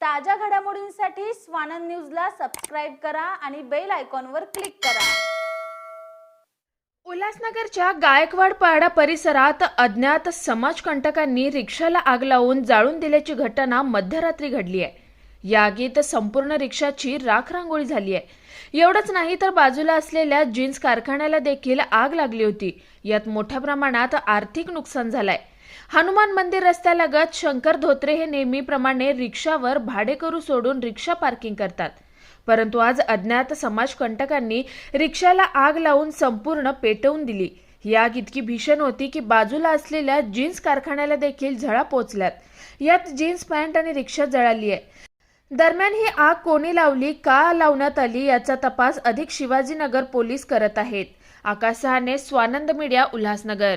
ताज्या घडामोडींसाठी स्वानंद न्यूजला सबस्क्राईब करा आणि बेल आयकॉनवर क्लिक करा. उल्हासनगरच्या गायकवाड पाडा परिसरात अज्ञात समाजकंटकांनी रिक्षाला आग लावून जाळून दिल्याची घटना मध्यरात्री घडली आहे. या आगीत संपूर्ण रिक्षाची राखरांगोळी झाली आहे. एवढंच नाही तर बाजूला असलेल्या जीन्स कारखान्याला देखील आग लागली होती. यात मोठ्या प्रमाणात आर्थिक नुकसान झालंय. हनुमान मंदिर रस्त्यालगत शंकर धोत्रे हे नेहमीप्रमाणे रिक्षावर भाडेकरू सोडून रिक्षा पार्किंग करतात. परंतु आज अज्ञात समाजकंटकांनी रिक्षाला आग लावून संपूर्ण पेटवून दिली. ही आग इतकी भीषण होती की बाजूला असलेल्या जीन्स कारखान्याला देखील झळा पोचल्यात. यात जीन्स पॅन्ट आणि रिक्षा जळाली आहे. दरम्यान ही आग कोणी लावली का लावण्यात आली याचा तपास अधिक शिवाजीनगर पोलीस करत आहेत. आकाश सहाने स्वानंद मीडिया उल्हासनगर.